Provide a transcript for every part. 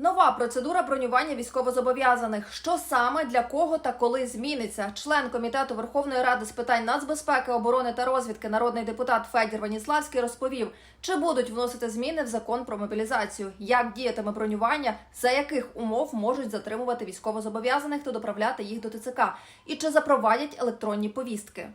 Нова процедура бронювання військовозобов'язаних. Що саме для кого та коли зміниться? Член комітету Верховної Ради з питань нацбезпеки, оборони та розвідки, народний депутат Федір Ваніславський розповів, чи будуть вносити зміни в закон про мобілізацію, як діятиме бронювання, за яких умов можуть затримувати військовозобов'язаних та доправляти їх до ТЦК, і чи запровадять електронні повістки.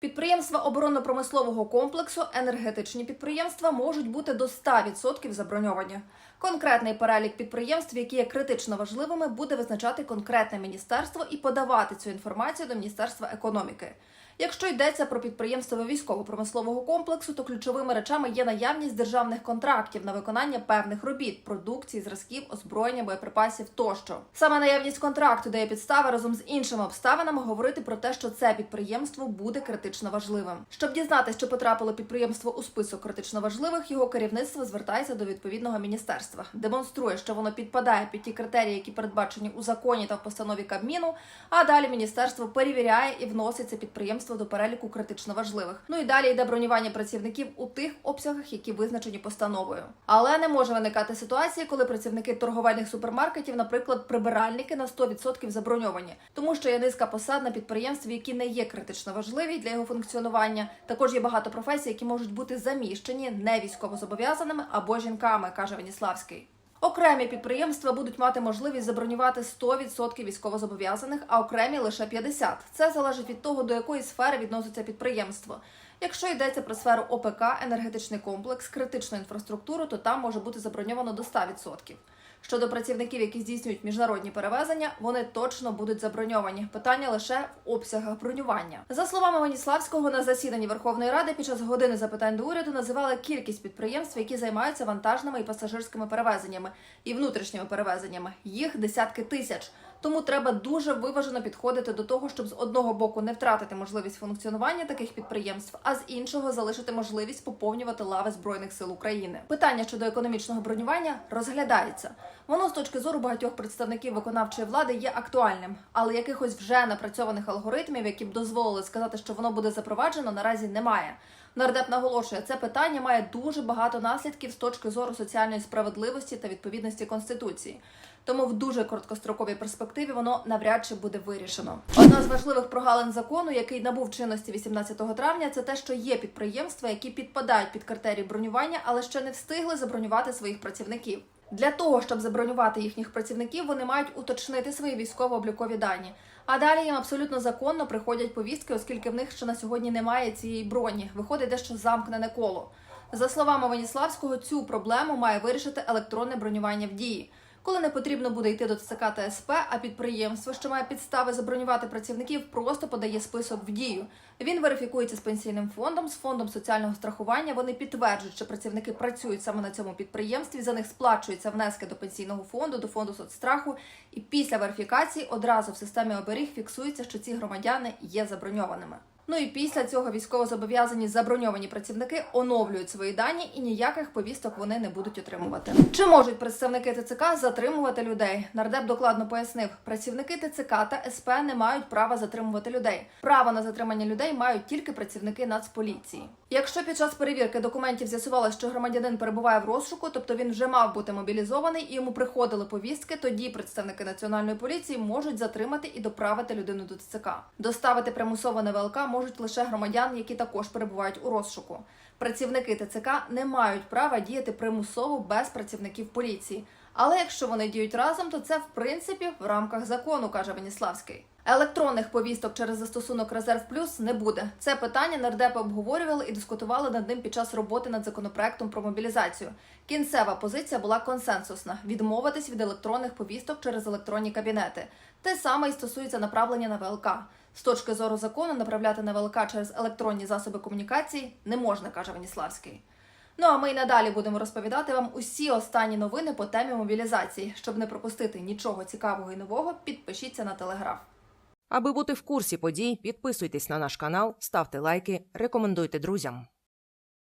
Підприємства оборонно-промислового комплексу, енергетичні підприємства можуть бути до 100% заброньовані. Конкретний перелік підприємств, які є критично важливими, буде визначати конкретне міністерство і подавати цю інформацію до Міністерства економіки. Якщо йдеться про підприємства військово-промислового комплексу, то ключовими речами є наявність державних контрактів на виконання певних робіт, продукції, зразків, озброєння, боєприпасів тощо. Саме наявність контракту дає підстави разом з іншими обставинами говорити про те, що це підприємство буде критично важливим. Щоб дізнатися, чи потрапило підприємство у список критично важливих, його керівництво звертається до відповідного міністерства, демонструє, що воно підпадає під ті критерії, які передбачені у законі та в постанові Кабміну. А далі міністерство перевіряє і вносить це підприємство до переліку критично важливих. Ну і далі йде бронювання працівників у тих обсягах, які визначені постановою. Але не може виникати ситуації, коли працівники торговельних супермаркетів, наприклад, прибиральники на 100% заброньовані, тому що є низка посад на підприємстві, які не є критично важливі для його функціонування. Також є багато професій, які можуть бути заміщені не військовозобов'язаними або жінками, каже Веніславський. Окремі підприємства будуть мати можливість забронювати 100% військовозобов'язаних, а окремі лише 50%. Це залежить від того, до якої сфери відноситься підприємство. Якщо йдеться про сферу ОПК, енергетичний комплекс, критичну інфраструктуру, то там може бути заброньовано до 100%. Щодо працівників, які здійснюють міжнародні перевезення, вони точно будуть заброньовані. Питання лише в обсягах бронювання. За словами Веніславського, на засіданні Верховної Ради під час години запитань до уряду називали кількість підприємств, які займаються вантажними і пасажирськими перевезеннями і внутрішніми перевезеннями. Їх десятки тисяч. Тому треба дуже виважено підходити до того, щоб з одного боку не втратити можливість функціонування таких підприємств, а з іншого залишити можливість поповнювати лави збройних сил України. Питання щодо економічного бронювання розглядається. Воно з точки зору багатьох представників виконавчої влади є актуальним, але якихось вже напрацьованих алгоритмів, які б дозволили сказати, що воно буде запроваджено, наразі немає. Нардеп наголошує, це питання має дуже багато наслідків з точки зору соціальної справедливості та відповідності конституції. Тому в дуже короткостроковій перспективі воно навряд чи буде вирішено. Одна з важливих прогалин закону, який набув чинності 18 травня, це те, що є підприємства, які підпадають під критерії бронювання, але ще не встигли забронювати своїх працівників. Для того щоб забронювати їхніх працівників, вони мають уточнити свої військово-облікові дані. А далі їм абсолютно законно приходять повістки, оскільки в них ще на сьогодні немає цієї броні. Виходить дещо замкнене коло. За словами Веніславського, цю проблему має вирішити електронне бронювання в дії. Коли не потрібно буде йти до ТЦК та СП, а підприємство, що має підстави забронювати працівників, просто подає список в дію. Він верифікується з пенсійним фондом, з фондом соціального страхування. Вони підтверджують, що працівники працюють саме на цьому підприємстві. За них сплачуються внески до пенсійного фонду, до фонду соцстраху. І після верифікації одразу в системі оберіг фіксується, що ці громадяни є заброньованими. Ну і після цього військовозобов'язані заброньовані працівники оновлюють свої дані і ніяких повісток вони не будуть отримувати. Чи можуть представники ТЦК затримувати людей? Нардеп докладно пояснив, працівники ТЦК та СП не мають права затримувати людей. Право на затримання людей мають тільки працівники Нацполіції. Якщо під час перевірки документів з'ясувалося, що громадянин перебуває в розшуку, тобто він вже мав бути мобілізований і йому приходили повістки, тоді представники національної поліції можуть затримати і доправити людину до ТЦК. Доставити примусово на ВЛК можуть лише громадян, які також перебувають у розшуку. Працівники ТЦК не мають права діяти примусово без працівників поліції. Але якщо вони діють разом, то це в принципі в рамках закону, каже Веніславський. Електронних повісток через застосунок Резерв Плюс не буде. Це питання нардепи обговорювали і дискутували над ним під час роботи над законопроектом про мобілізацію. Кінцева позиція була консенсусна: відмовитись від електронних повісток через електронні кабінети. Те саме і стосується направлення на ВЛК. З точки зору закону направляти на ВЛК через електронні засоби комунікації не можна, каже Веніславський. Ну а ми й надалі будемо розповідати вам усі останні новини по темі мобілізації. Щоб не пропустити нічого цікавого і нового, підпишіться на телеграф. Аби бути в курсі подій, підписуйтесь на наш канал, ставте лайки, рекомендуйте друзям.